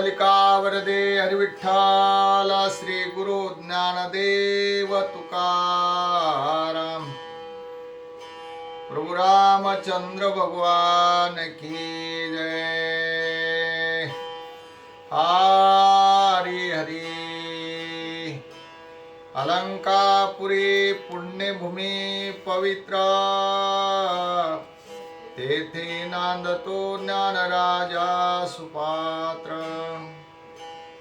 पुंडलिका वरदे हरिविठ्ठल श्री गुरु ज्ञानदेव तुकाराम प्रभु रामचंद्र भगवान की जय हरी हरी अलंकापुरी पुण्यभूमी पवित्र तेथे नांदतो ज्ञानराजा सुपात्र.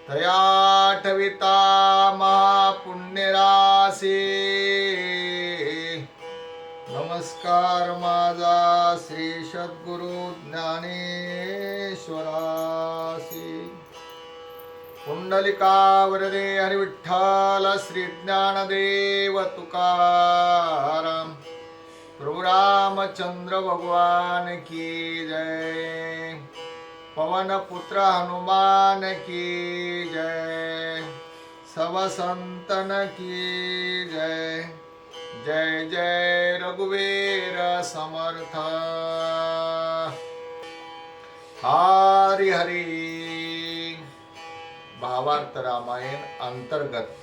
तयाठविता महापुण्यरासे नमस्कार माझा श्री सद्गुरु ज्ञानेश्वरासी पुंडलिका वरदे हरिविठ्ठल श्री ज्ञानदेव तुकाराम. प्रभु रामचंद्र भगवान की जय। पवन पुत्र हनुमान की जय। सब संतन की जय। जय जय रघुवीर समर्थ। हरी हरी। भावार्थ रामायण अंतर्गत।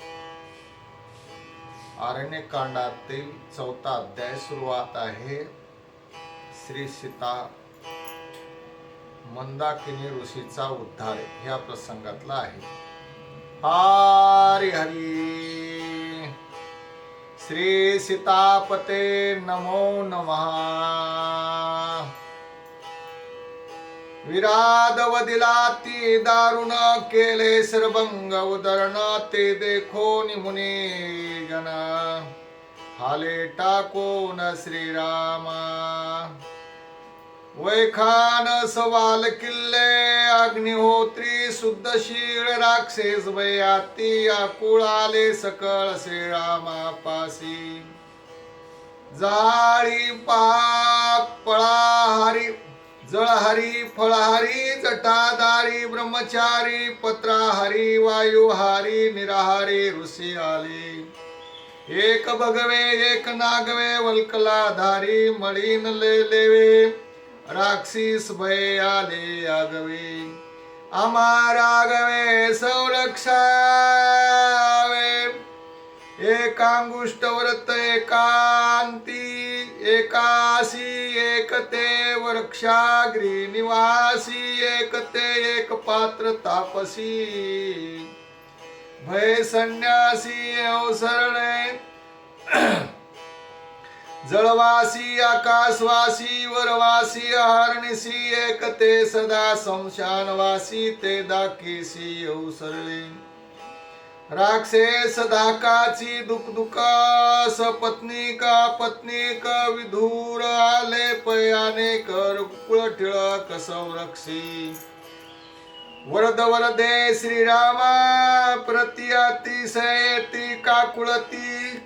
अरण्यकांडातील चौथा अध्याय सुरुवात आहे. श्री सीता मंदाकिनी ऋषीचा उद्धार ह्या प्रसंगातला आहे. हरी हरी. श्री सीतापते नमो नमः. विरादवदिला ती दारुण केले सर्वंग उदरणा ते देखो निमुने गण हाले टाकोन श्रीरामा। वैखान सवाल किल्ले अग्निहोत्री शुद्ध शीळ राक्षस वयाती आकुळाले सकळ श्रीरामा पासी। जाळी पाक पळाहारी जळहारी फळहारी जटाधारी ब्रह्मचारी पत्राहारी वायुहारी निराहारी ऋषी आले एक भगवे एक नागवे वल्कलाधारी मळीन लेवे. राक्षीस भय आले आगवे. आमा रागवे संरक्षावे. एकांगुष्ट व्रत एका एकासी एकते वृक्षाग्री निवासी एकते एक पात्र तापसी. भय संन्यासी अवसरणे. जळवासी आकाशवासी वरवासी हरणीसी एकते सदा शमशानवासी ते दाकीसी अवसरणे. राक्षस धाकाची दुख दुख सपत्नी का पत्नी का विधूर आले पयाने कर कुळ टिळक संरक्षी. वरद वरदे श्रीरामा प्रति अतिशयती काकुळती.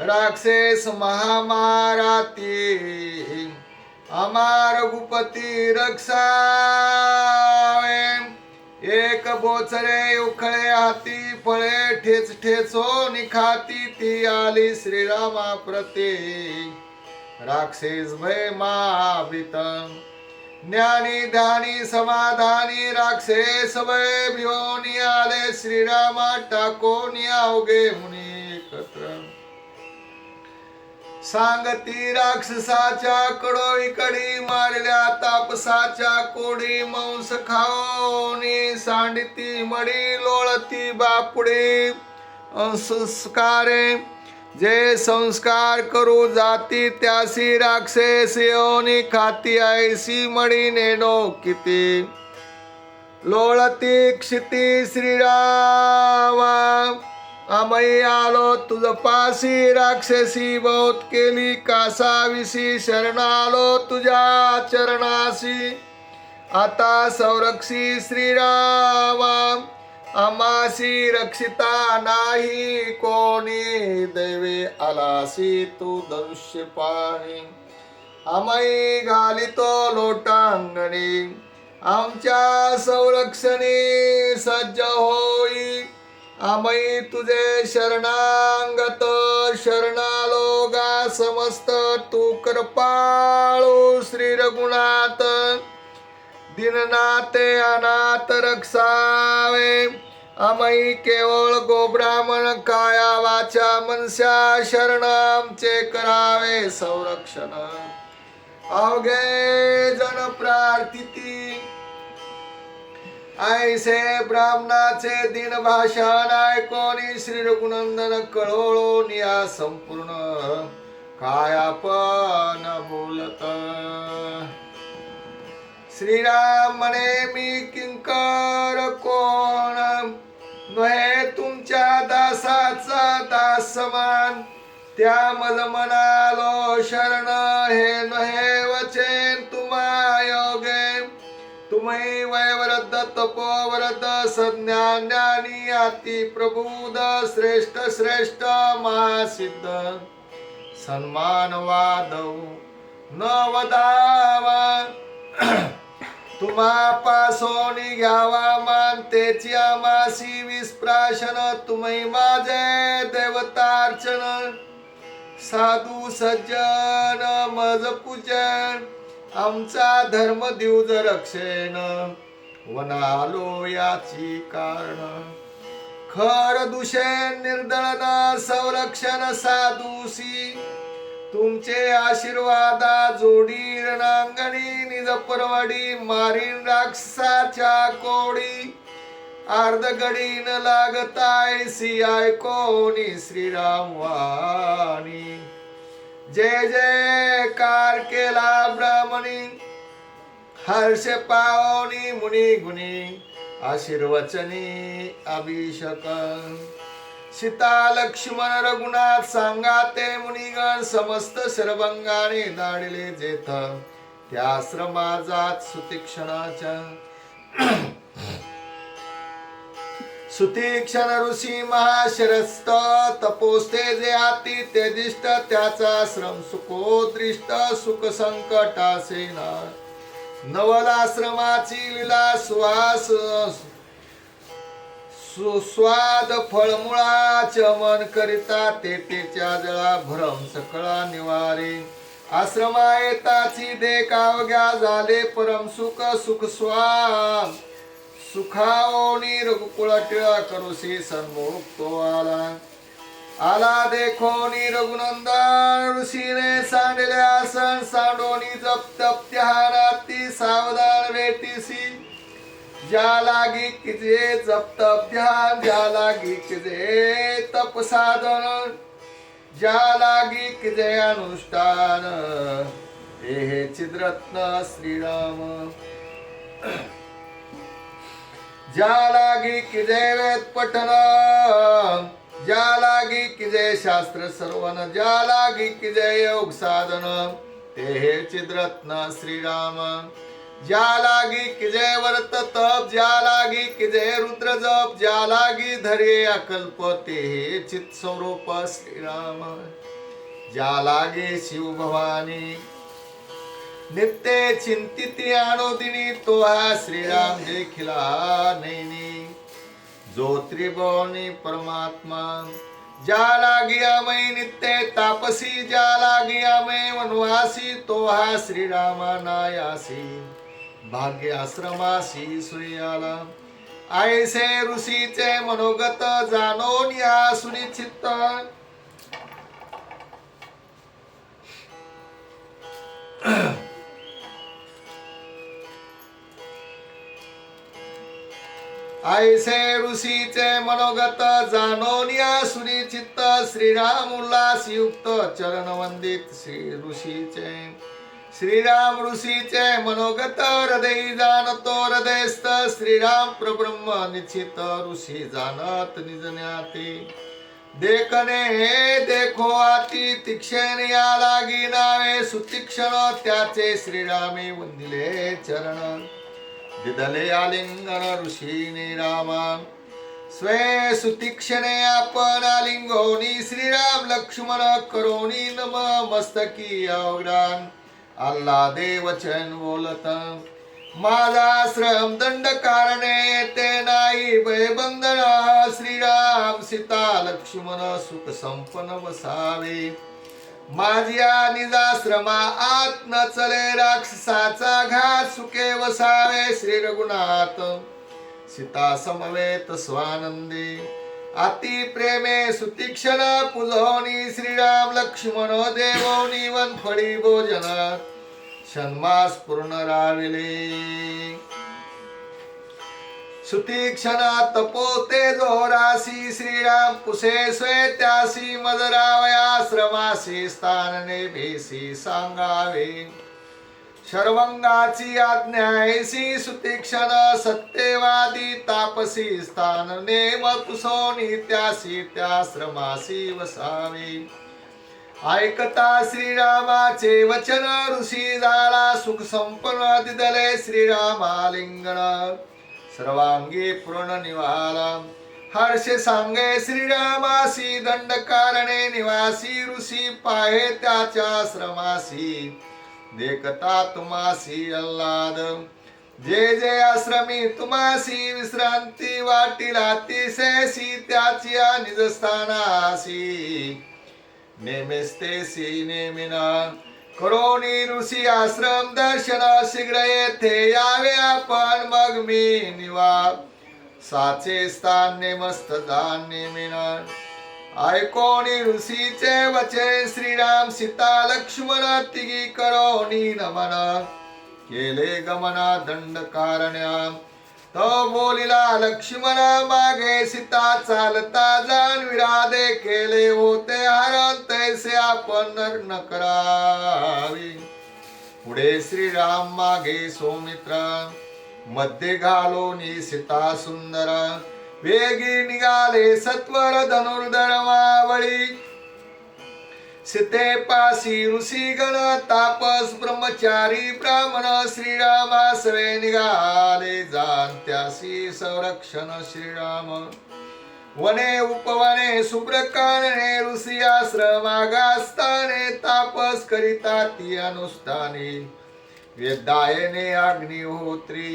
राक्षस महामाराती अमार रघुपती रक्षा एक बोचरे उखळे हाती फळे ठेच ठेचो निखाती ती आली श्रीरामा प्रती. राक्षस भय मावित ज्ञानी ध्यानी समाधानी राक्षस भय भिवनी आले श्रीरामा टाकोनी अवघे मुनी एकत्र. सांगती राक्षसाच्या कडोई कडी मारल्या तापसाच्या कोडी मांस खाओनी सांडती मडी लोळती बापुडी. संस्कारे जे संस्कार करू जाती त्यासी राक्षस येऊनी खाती ऐसी मडी नेनो किती. लोळती क्षिती श्रीरामा आमई आलो तुझ पासी राक्षसी बहुत केली कासाविसी शरणालो तुझ्या चरणासी. आता संरक्षी श्रीरामा आमासी रक्षिता नाही कोणी देवे आलासी तू धनुष्य पाणी. आमई घालितो लोटांगणी आमच्या संरक्षणी सज्ज होई. आमई तुझे शरणांगत शरणालोगा समस्त तू कृपाळू श्री रघुनाथ दिननाते अनाथ रक्षावे. आमई केवळ गोब्राह्मण काया वाचा मनस्या शरण आमचे करावे संरक्षण. अवघे जन प्रार्थिती. ऐसे ब्राह्मणाचे दिन भाषण ऐकोनी श्री रघुनंदन कळवळो निया संपूर्ण. काय आपण बोलत? श्रीराम म्हणे मी किंकर कोण? नव्हे तुमच्या दासाचा दास समान त्या मज म्हणालो शरण हे नहे वयवरद तपोवरद ज्ञानी अति प्रबुद श्रेष्ठ श्रेष्ठ महासिद्ध। सन्मान वादव न वदावा। तुम्हा पासोनी घ्यावा मान तेची आमासी विस्प्राशन तुम्ही माझे देवतार्चन। साधू सज्जन मज पूजन आमचा धर्म दिवज रक्षेन। वनालो याची कारण. खर दुषे निर्दळन संरक्षण साधूसी. तुमचे आशीर्वादा जोडी रणांगणी निज परवडी मारीन राक्षसाच्या कोडी. अर्ध गडी न लागताय सियाय कोणी श्रीराम वाणी. जय कार केला ब्राह्मणी हर्ष पावनी मुनी गुणी आशीर्वचनी अभिषक. सीता लक्ष्मण रघुनाथ सांगा ते मुनिगण समस्त शरभंगाने दाडिले जेथ. त्या आश्रमाजात सुतीक्षणाच्या सुतीक्षण ऋषी महाशरस्त तपोस्ते जे आती ते दिष्ट त्याचा श्रम सुखो दृष्ट सुख संकटासेना नवलाश्रमाची लिला श्वास सुस्वाद फळमुळा चमन करिता तेतेच्या जळा भ्रम सकळा निवारे. आश्रमा येताची देखावग्या झाले परम सुख सुख स्वाम. सुखाओनी रघुकुळ टिळा करुसी सन्मुख तो आला आला देखोनी रघुनंदन ऋषीने सांडले आसन सांडोनी जप तप ध्यानाती सावधान वेटीसी. ज्या लागी किजे जप तप ध्यान ज्या लागी किजे तप साधन ज्या लागी किजे अनुष्ठान हे चिद्रत्न श्रीराम. ज्या लागी किजे वेद पठन ज्या लागी की जय शास्त्र सर्वन ज्या लागी की जय योग साधन ते हे चिद्रत्न श्रीराम. ज्या लागी की जय वर्त तप ज्या लागी की जय रुद्र जप ज्या लागी धरे अकल्प ते हे चित स्वरूप श्रीराम. ज्या लागे शिव भवानी नित्य चिंतित आनोदिनी तो हा श्रीराम देखिला नैनी. जो त्रिभुवनी परमात्मा। ज्या लागी मै नित्य तापसी ज्या लागी मै वनवासी तो हा श्रीरामा नायासी भाग्य आश्रमासी सूर्याला आयसे ऋषीचे मनोगत जाणून या सुनिश्चित। ऐसे ऋषीचे मनोगत जाणून या श्रीराम उल्लास युक्त चरण वंदित श्री ऋषीचे. श्रीराम ऋषीचे मनोगत हृदय जाणतो हृदयस्थ श्रीराम प्रब्रह्म निश्चित ऋषी जाणत निजण्याते देखने हे देखो आती तीक्षण या लागी नावे सुतीक्षण त्याचे श्रीरामे वंदिले चरण. दिदले आलिंगन ऋषीने रामा स्वे सुतीक्षणे आपण आलिंगोनी श्रीराम लक्ष्मण करोनी नम मस्तकी अवग्रान। आल्हादे वचन बोलत माझा श्रम दंड कारणे ते नाही भयबंधन श्रीराम सीता लक्ष्मण सुख संपन्न वसावे। माझ्या निजाश्रमा आत न चले राक्षसाचा घात सुखे वसावे श्री रघुनाथ. सीता समवेत स्वानंदी. अति प्रेमे सुतीक्षण पुजवणी श्रीराम लक्ष्मण देवोनी वनफळी भोजन षण्मास पूर्ण राविले. सुतीक्षणा तपोते जोरासी श्रीराम पुसे स्वेत्यासी मजरावयाश्रमासी स्थानने भेसी सांगावे. शर्वंगाची आज्ञायसी सुतीक्षण सत्यवादी तापसी स्थान नेम कुसोनी त्यासी त्याश्रमासी वसावी. ऐकता श्रीरामाचे वचन ऋषी झाला सुख संपन्न दिदले श्रीरामालिंगण सर्वांगी पूर्ण निवाला हर्ष सांगे श्रीरामासी दंड कारणे निवासी ऋषी पाहे त्याच्या श्रमासी। देखता तुमासी अल्लाद। जे जे आश्रमी तुमासी विश्रांती वाटील अतिशयसी त्याची निजस्थानासी। नेमेस्तेसी नेमिना। करोनी ऋषी आश्रम दर्शना शीघ्र येथे यावे आपण. मग मी निवा साचे स्थान नेमस्त धान्य मिनन ऐकोणी ऋषीचे वचन श्रीराम सीता लक्ष्मण तिघी करोनी नमन. केले गमना दंड कारण्या. तो बोलिला लक्ष्मण मागे सीता चालता जाणविरादे केले होते हरण तैसे आपण न करावी पुढे श्रीराम मागे सौमित्रमध्ये घालोनी सीता सुंदर वेगी निघाले सत्वर धनुर्धर मावळी सीते पासी तापस ब्रह्मचारी ब्राह्मण श्रीरामासवे निघाले जाणत्यासी संरक्षण श्रीराम. वने उपवने सुब्रकानने ऋषी आश्रमागास्थाने तापस करिता ती अनुष्ठाने. वेदायने अग्निहोत्री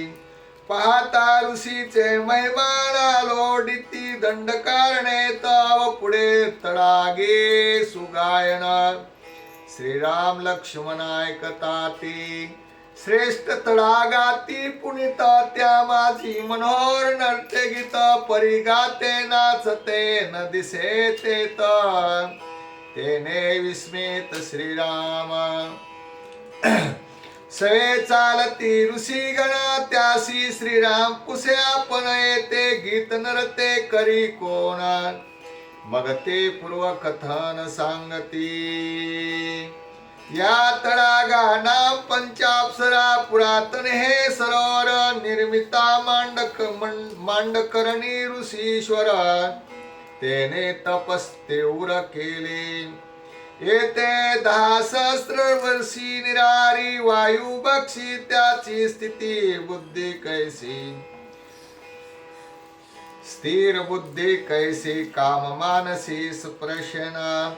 पाहता ऋषीचे मैमान लोडिती दंडकारणे तव पुढे तडागे सुगायन श्रीराम लक्ष्मण ऐकता श्रेष्ठ तडागाती पुनित त्या माझी मनोहर नृत्य गीत परिगाते नाचते न दिसे ते तेने विस्मित श्रीराम. सवे चालती ऋषी गणा त्यासी श्रीराम पुसे आपण येते? गीत नरते करी कोणा मग ते पूर्व कथन सांगती. या तडागा नाम पंचाप्सरा पुरातन हे सरोवर निर्मिता मांडक मांडकरणी ऋषीश्वर तेने तपस तीव्र केले. येते दहा सहस्र वर्षी निरारी वायू बक्षी त्याची स्थिती बुद्धी कैसी? स्थिर बुद्धी कैसी काम मानसी सुप्रशना?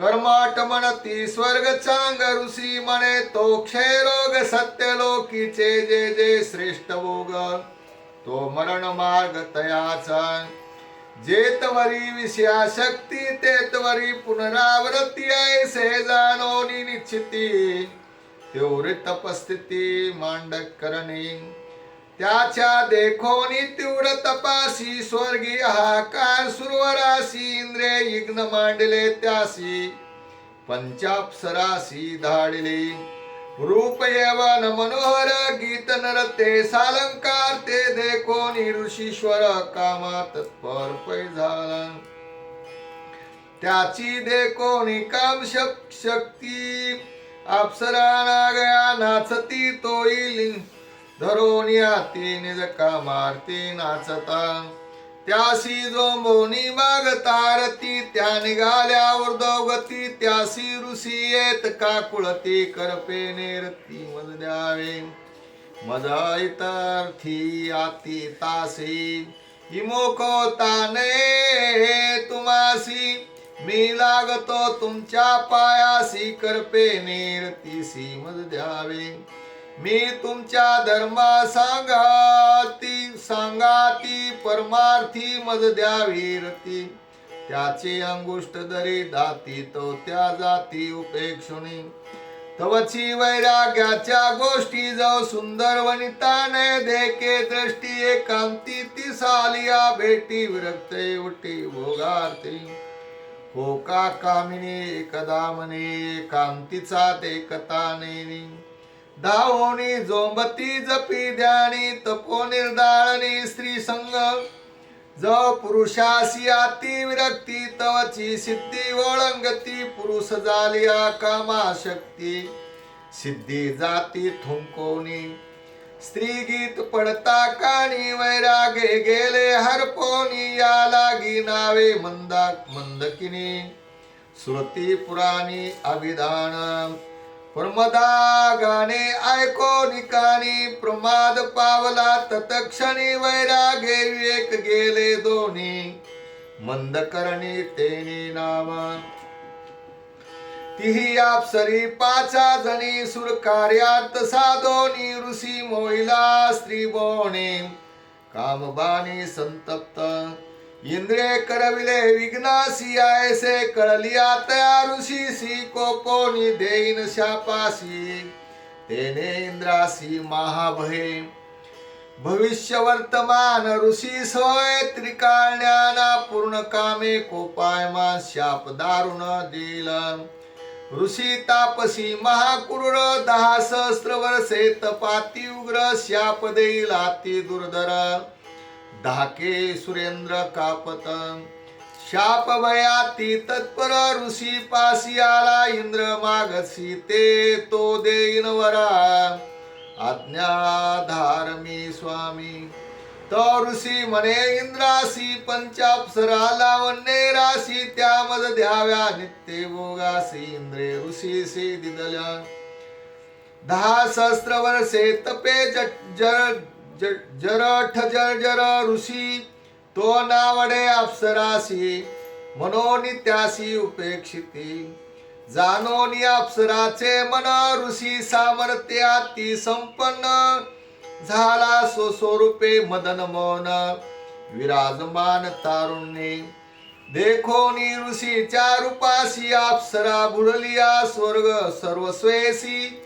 कर्माट म्हणती स्वर्ग चांग ऋषी म्हणे तो क्षय रोग सत्य लोकीचे जे जे श्रेष्ठ भोग तो मरण मार्ग तयाचा. जेतवरी विषया शक्ती तेतवरी पुनरावृत्ती ऐसे जाणोनी निश्चिती. तेवढी तपस्थिती मांडक करणे त्याच्या देखोनी तीव्र तपासी स्वर्गीय हाकार सुरवरासी इंद्रे यज्ञ मांडले त्यासी. पंचाप्सरासी धाडले. रूप यवन मनोहर गीत नरते सालंकार ते देखोनी ऋषीश्वर कामा तत्पर पै झाला. त्याची देखोनी काम शक- शक्ती अप्सरा नागया नाचती तोई धरोनी आती निज कामारती नाचता. त्यासी जोंबोनी माग तारती त्या निघाल्या ऊर्ध्वगती त्यासी ऋषी येत काकुळती करपे नेरती मज द्यावे. मज इतर्थी आती तासी इमोको ताने तुमासी. मी लागतो तुमच्या पायासी करपे नेरतीसी मज द्यावे. मी तुमच्या धर्मा सांगाती सांगाती परमार्थी मज द्यावी रती. त्याची अंगुष्ट दरी दाती तो त्या जाती उपेक्षुनी तवची वैराग्याच्या गोष्टी जाऊ सुंदर वनिताने देखे दृष्टी एकांती ती सालिया भेटी विरक्त उठी भोगार्थी हो का कामिनी एकदा म्हणे कांतीचा ते नेनी. दावोनी जोंबती जपी द्याणी तपो निर्दाळणी स्त्री संग. ज पुरुषासी अति विरक्ती तवची सिद्धी ओळंगती पुरुष झाली कामा शक्ती. सिद्धी जाती थुंकोनी. स्त्री गीत पडता काणी वैरागे गेले हरपोनी या लागी नावे मंदा मंदकिनी. श्रुती पुराणी अभिधान. प्रमदा गाणे ऐको निकाणी प्रमाद पावला तत्क्षणी वैरागे विवेक गेले दोन्ही. मंद करणी तेनी नाम तिही आपसरी पाचा जणी सुरकार्यात कार्यार्थ साधोनी ऋषी मोहिला स्त्री बोणे कामबाणी संतप्त इंद्रे करविले विघ्नासी आयसे कळलिया तया को कोणी देईन शापासी. तेने इंद्रासी महाभये भविष्य वर्तमान ऋषी सोय त्रिकाळण्याना पूर्ण कामे कोपायमान शाप दारुण दिल ऋषी तापसी महाकुरुर दहा सहस्र वर्षे तपाती उग्र शाप देईल अति दुर्धर धाके सुरेंद्र कापत. शाप भयाती तत्पर ऋषी पासी आला इंद्र मागसी ते तो देईन वरा. आज्ञाधार मी स्वामी. तो ऋषी म्हणे इंद्रासी पंचाप्सरा लावण्ये राशी त्यामज द्याव्या नित्य भोगासी इंद्रे ऋषीसी दिदल्या दहा सहस्र वर्षे तपे ज- ज- जरठ जर ऋषी तो नावडे अप्सरासी मनोनी त्यासी उपेक्षिती. जाणोनी अप्सराचे मन ऋषी सामर्थ्याती संपन्न. झाला सो स्वरूपे मदन मौन विराजमान तारुण्ये. देखोनी ऋषीच्या रूपाशी अप्सरा बुडलिया स्वर्ग सर्वस्वेसी.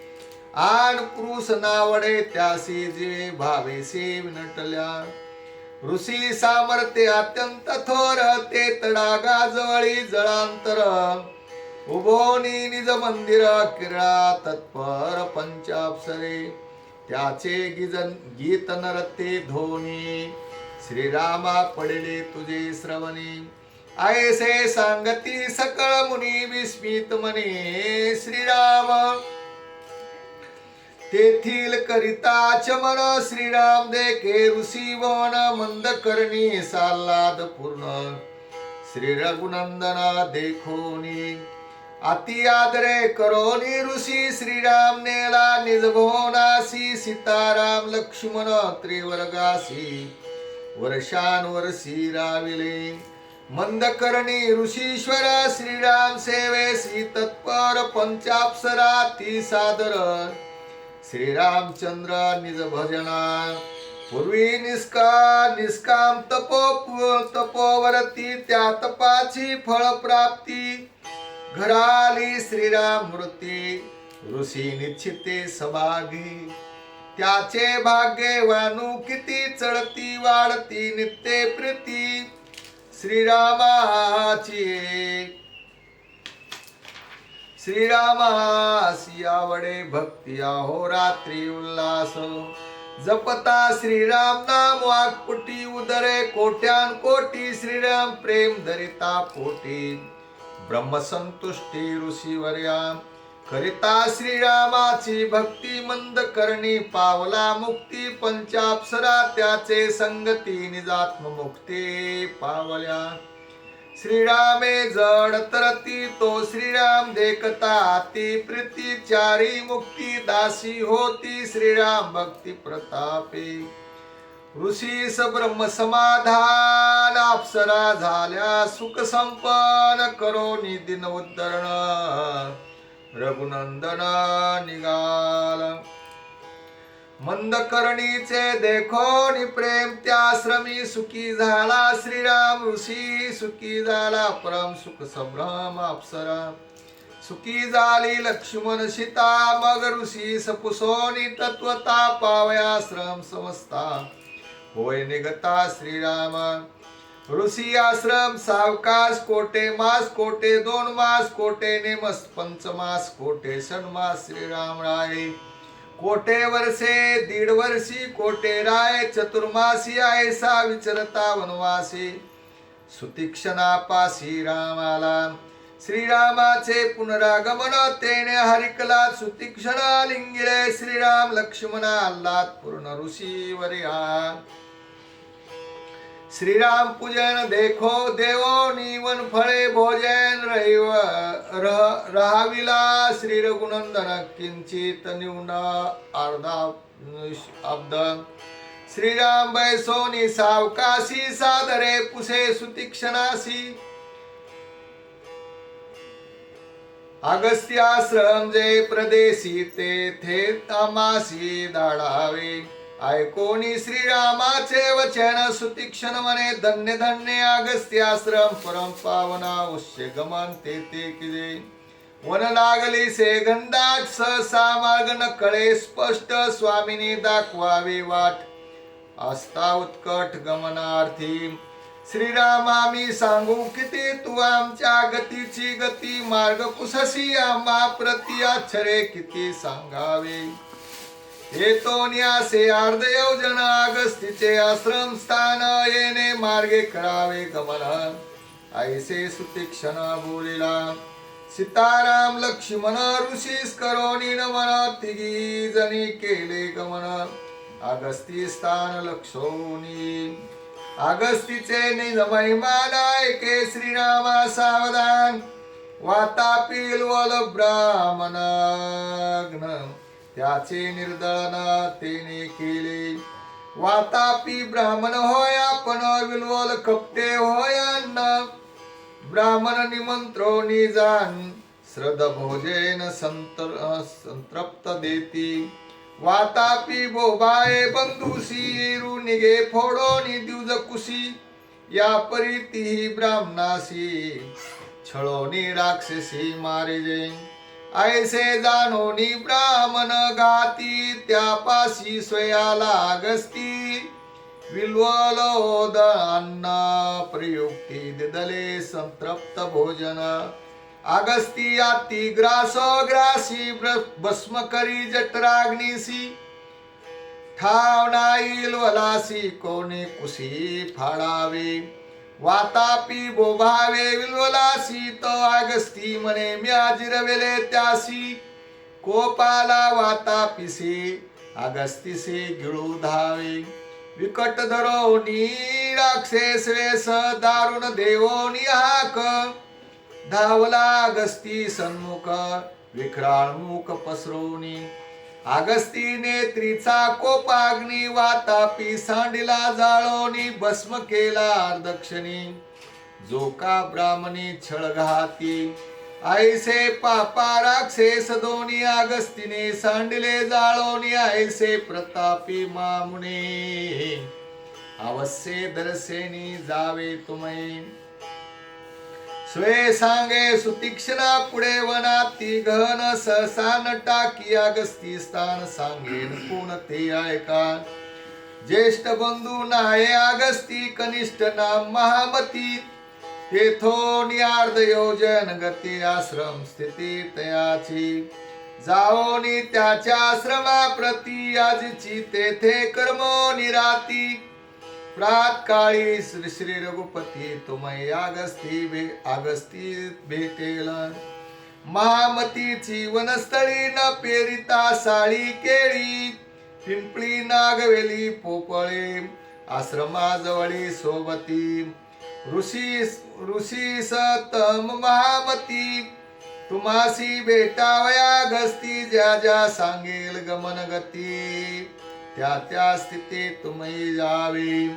आण पुरुष नावडे त्यासी जीवे भावेसी विनटल्या ऋषी सामर्थ्य अत्यंत थोर ते तडागा जवळी जळांतर. उभोनी निज मंदिर किरणा तत्पर पंचाप्सरे. त्याचे गिजन गीत नरते धोनी. श्रीरामा पडले तुझे श्रवणी. ऐसे सांगती सकळ मुनी विस्मित मने. श्रीराम तेथील करिताच चमन श्रीराम देखे ऋषी वन मंद करणी साल्लाद पूर्ण. श्री रघुनंदना देखोनी. अति आदरे करोनी ऋषी श्रीराम नेला निजभोनासी सीताराम लक्ष्मण त्रिवर्गासी. वर्षानुवर्षी राविले. मंद करणी ऋषीश्वर श्रीराम सेवेसी तत्पर पंचाप्सरा ती सादर. श्रीरामचंद्र निज भजना पूर्वी निष्का निष्काम तपो तपोवरती त्या तपाची फळ प्राप्ती घराली श्रीराम मृती ऋषी निश्चिते सभागी. त्याचे भाग्य वाणू किती चढती वाढती नित्य प्रीती. श्रीरामाची श्रीरामासी आवडे भक्ती आहो रात्री उल्हास जपता श्रीराम नाम वाक्पुटी उदरे कोट्यान कोटी. श्रीराम प्रेम धरिता पोटी. ब्रह्मसंतुष्टी ऋषीवर्या करिता श्रीरामाची भक्ती मंद करणी पावला मुक्ती पंचाप्सरा त्याचे संगती निजात्म मुक्ती पावल्या. श्रीरामे जड तरती तो श्रीराम देखता. ती प्रीती चारी मुक्ती दासी होती. श्रीराम भक्ती प्रतापे. ऋषी ब्रह्म समाधान अप्सरा झाल्या सुख संपन्न करो दिन उद्धरण. रघुनंदन निघाला. मंद करणीचे देखोनी प्रेम त्या श्रमी सुखी झाला श्रीराम ऋषी सुखी झाला परम सुख संभ्रम अप्सरा. सुखी झाली लक्ष्मण सीता मग ऋषी सपुसोनी तत्वता पावया श्रम समजता होय निगता श्रीराम. ऋषी आश्रम सावकाश कोटे मास कोटे दोन मास कोटे नेमस पंचमास कोटे षण्मास श्रीराम राय. कोटे वर्षे दीड वर्षी कोटे राय चतुर्मासी ऐसा विचरता वनवासी. सुतीक्षणा पासी रामाला. श्रीरामाचे पुनरागमन तेने हरिकला सुतीक्षणा लिंगिळे श्रीराम लक्ष्मणा आल्हाद पूर्ण ऋषी वर्या श्रीराम पूजन देखो देवो निवन फळे भोजन रहिव रह- रहाविला श्री रघुनंदन किंचित न्यून अर्धा अब्द श्रीराम बैसोनी सावकाशी सादरे पुसे सुतीक्षणासी अगस्त्याश्रम जे प्रदेशी ते थे तमासी दाडावे ऐकोनी श्रीरामाचे वचन सुतीक्षण मने धन्य धन्य अगस्त्याश्रम परम पावना उश्य गमन ते ते किजे वन लागली से गंधाट सहसा मार्ग न कळे स्पष्ट स्वामीने दाखवावे वाट। आस्था उत्कट गमनार्थी श्रीराम आम्ही सांगू किती तू आमच्या गतीची गती मार्ग कुससी आम्हा प्रति आश्चर्य किती सांगावे। येतो न्यासे अर्ध योजना अगस्तीचे आश्रम स्थान येणे मार्गे करावे गमन. ऐसे सुतीक्षण बोलिला सीताराम लक्ष्मण ऋषीस करोनी नमन तिघी जणी केले गमन. अगस्ती स्थान लक्षोनी अगस्तीचे निज महिमान ऐके श्रीरामा सावधान. वातापील वल ब्राह्मण त्याचे निर्दळन तेने केले. वातापी ब्राह्मण होय आपण विलवल कपटे होय ब्राह्मण निमंत्रोनी जाण श्रद्ध भोजेन संतर संतृप्त देती. वातापी बोबाए बंधुसी निगे फोडोनी द्युज कुशी या परीती ब्राह्मणासी छळोनी राक्षसी मारिजे ऐसे जानोनी ब्राह्मण गाती त्यापाशी स्वयाला लागस्ती. विल्वलोद अन्न प्रयुक्ती दिदले संतृप्त भोजन. अगस्ती आती ग्रास ग्रासी भस्म करी जठराग्निसी ठाव नाईल वलासी कोणी कुशी फाळावे वातापी बोभावे विल्वलासी त अगस्ती मने म्याजिरवेले त्यासी. कोपाला वातापिसे अगस्तीसी गिळू धावे. विकट धरो राक्षस वेस दारुण देवो हाक. धावला अगस्ती सन्मुख विक्राळ मुख पसरवणी. अगस्तीने त्रिचा कोपाग्नी वातापी सांडिला जाळोनी भस्म केला दक्षिणी जो का ब्राह्मणी छळघाती ऐसे पापा राक्षेस दोनी अगस्तीने सांडिले जाळोनी ऐसे प्रतापी मामुने. अवश्य दर्शेनी जावे तुम्ही. स्वे सांगे सुतीक्षणा पुढे वनाती गहन सहसा न टाकी अगस्ती स्थान सांगेन कोण ते ऐका ज्येष्ठ बंधू नाये अगस्ती कनिष्ठ नाम महामती. तेथोनी अर्ध योजन गती आश्रम स्थिती तयाची. जाओनी त्याच्या आश्रमा प्रती आजची तेथे कर्म निराती. प्रातकाळी श्री श्री रघुपती तुम्ही अगस्ती भे अगस्ती भेटेल. महामतीची वनस्थळी न पेरिता साळी केळी पिंपळी नागवेली पोपळे आश्रमाजवळी सोबती. ऋषी ऋषी सतम महामती तुम्हासी भेटावया गस्ती ज्या ज्या सांगेल गमन गती त्या त्या स्थितीत तुम्ही जावे.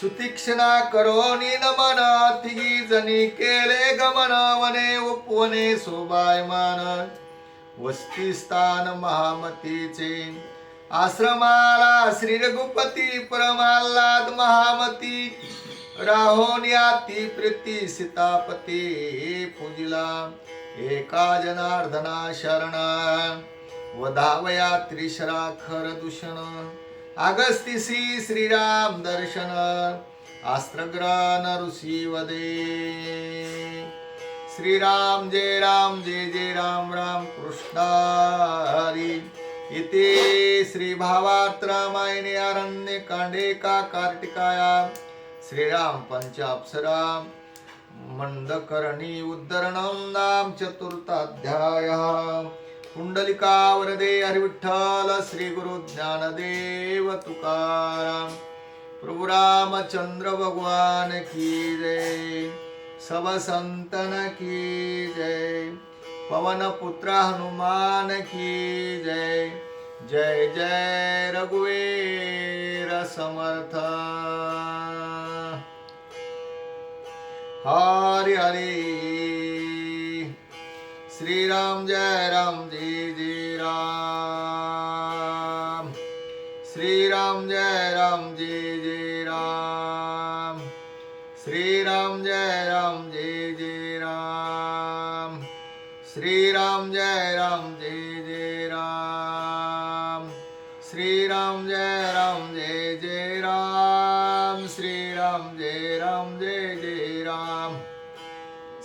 सुतीक्षणा करोनी नमन तिघी जणी केले गमन वने उपवने शोभायमान. वस्ती स्थान महामतीचे. आश्रमाला श्री रघुपती परमाल्लाद महामती. राहोन्याती प्रीती सीतापती पूजिला. एका जनार्दना शरणा. वधावया त्रिशरा खर दूषण अगस्तिसी श्रीराम दर्शन। अस्त्रग्रह ऋषी वदे श्रीराम जय राम जय जय राम राम कृष्ण हरी। इति श्री रामायणे अरण्य कांडे का कार्तिकाया। श्रीराम पंचाप्सरा। मंदकर्णी उद्धरणं नाम चतुर्थाध्यायः कुंडलिका वरदे हरिविठ्ठल श्री गुरु ज्ञानदेव तुकाराम. प्रभु रामचंद्र भगवान की जय. सब संतन की जय. पवन पुत्र हनुमान की जय. जय जय रघुवीर समर्थ. हरि हरि श्री राम जय राम जी जी राम श्री राम जय राम जी जी राम श्री राम जय राम जी जी राम श्री राम जय राम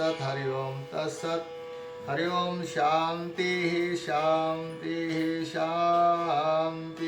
तत्सत् हरि ओम तत्सत्। हरि ओम शांती शांती शांती